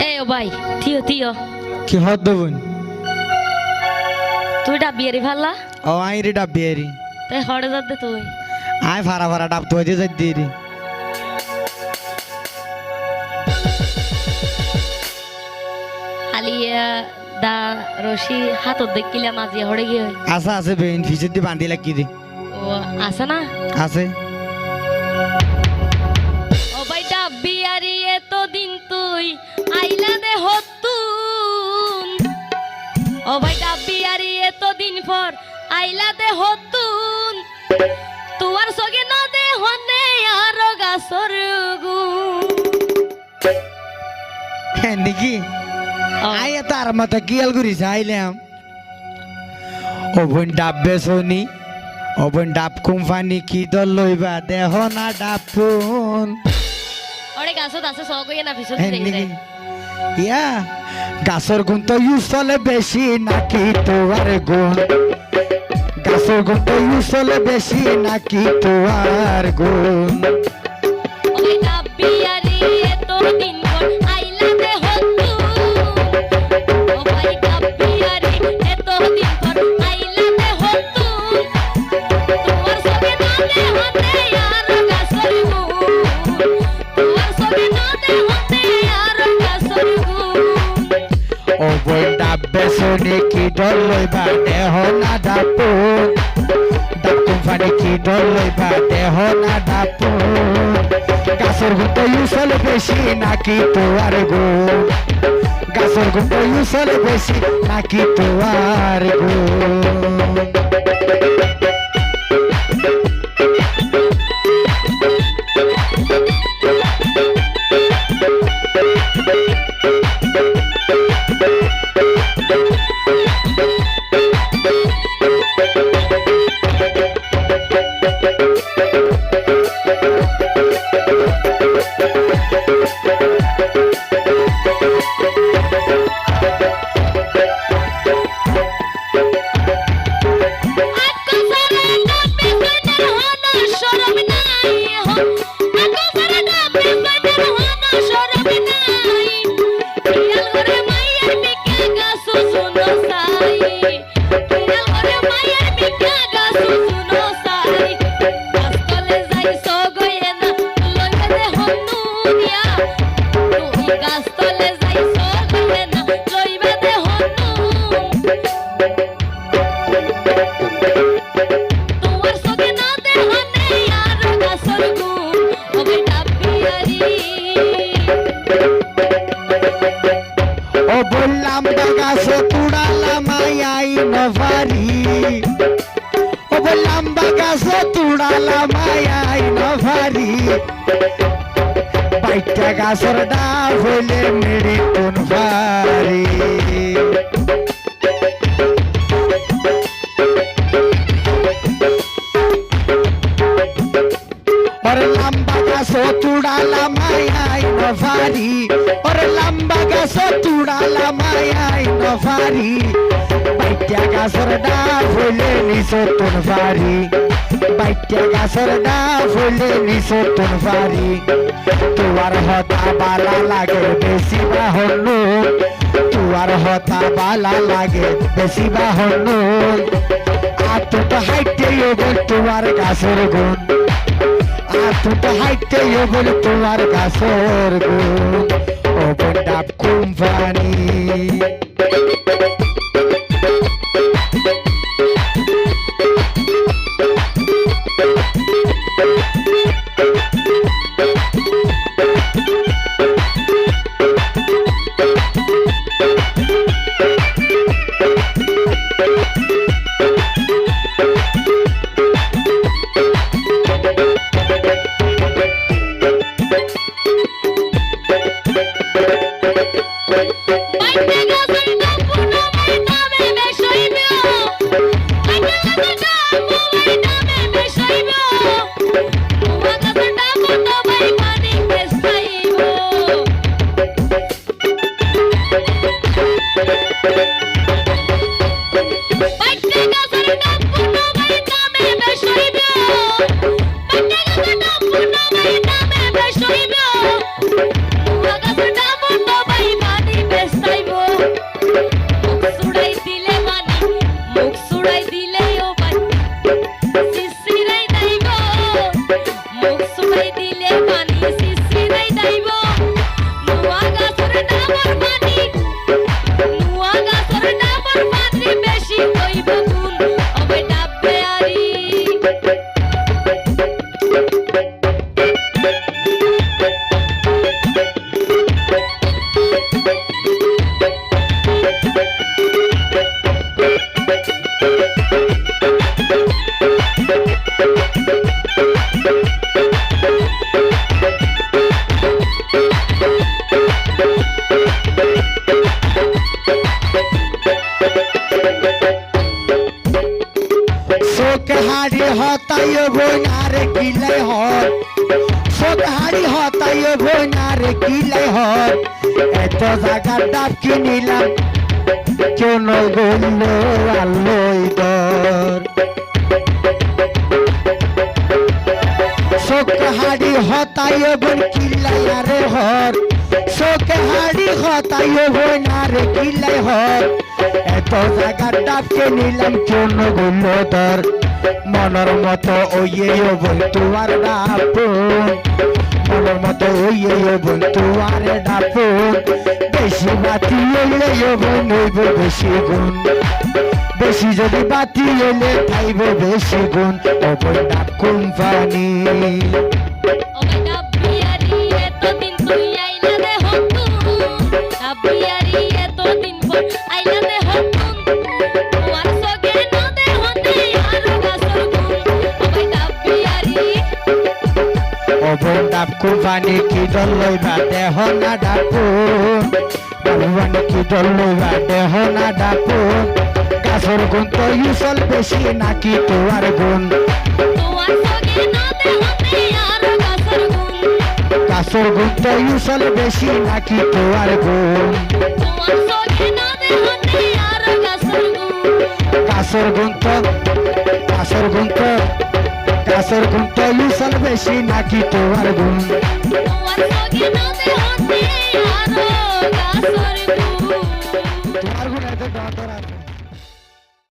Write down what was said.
এ ও ভাই Theo Theo কি হদ দেবুন তুই ডাবিয়ে রে ভাল্লা ও আই রে ডাব দিয়ে রি তাই হড়ে যাতে তুই। আই ফারা ফারা ডাব তো দিয়ে যাই দিয়ে রি আলিয়া দা রশি হাতত দেখিলে মাঝিয়া হড়ে গিয়ে হই আছে আছে বেইন ফিসের দিয়ে বান্ধি লাগি দি? ও আছে না? আছে। ও ভাই ডাবিয়ারি এতদিন পর আইলা দে হতুন তুয়ার সগে না দে হনে আর গাছর গুণ। হ্যাঁ নাকি আই এত আর মাথা কিয়াল আইলাম ও বোন ডাব বেসনি ও বোন ডাব কোম্পানি কি দল লইবা দেহ না ডাব ফোন ওরে গাছত আছে সগ হইয়া না পিছন হ্যাঁ ইয়া গাছের গুণ তো ইউজ চলে বেশি নাকি তোমার গুণ? গাছের গুণ তো ইউজ চলে বেশি নাকি তোমার গুণ? বেসনি কি দল লইবা দেহ না ফোন ডাব কোম্পানি কি দল লইবা দেহ না ফোন গাছের গুণ ইউসল বেশি নাকি তোয়ার গো গাছের গুণ ইউসল বেশি নাকি তোয়ার গুণ বললাম বাগাসে তুড়ালাম আই নভারি ও বললাম বাগাসে তুড়ালাম আই নভারি গাছর ডা হইলে মেরি কোন ভারি লম্বা গাছ তুড়ালাম আই নভারি বাইটা গাছর ডা ফুলে নিচতন ভারি। বাইটা গাছর ডা ফুলে নিচতন ভারি। তোমার হতা বালা লাগে বেশি বাহন। তোমার হতা বালা লাগে বেশি বাহন। আতটা হাইটে বল তোমার গাছের গুণ। আর দুটো হাইটে বলে তোমার গাছের গুণ। ও বন্ডাপ কোম্পানি বইনার কিলাই হর চোখ হাড়ি হতাই কিলাই হর এত জায়গার ডাব কিনিলাম কেন গল্ল আলোই দর। চোখ হাড়ি হতাই বন আরে হর। চোখ হাড়ি হতাই বইনার কিলাই হর। এত জায়গার ডাবকে নিলাম কেন গল্ল দর। মনের মতো ওইয়ে বল আর ডাপুন মনের মতো ওইয়ে বল আর ডাপুন বেশি বাতি এলে বোন হইব বেশি গুণ। বেশি যদি বাতি এলে খাইব বেশি গুণ। অবন ডাকুম কোম্পানি ডাব কোম্পানি কি দেহ না ডাকুন বাবুবানি কি দল লইবা? দেহ না ডাকুন গাছর গুণ তো ইউসল বেশি নাকি তোয়ার গুণ? তোমার গুণ। গাছর গুণ তো ইউসল বেশি নাকি তোয়ার গুণ? তোমার গুণ। গাছর গুণ তো গাছর গুণ তো গাছর তো ইউসল বেশি নাকি তোমার গুণ তোমার গুণ এত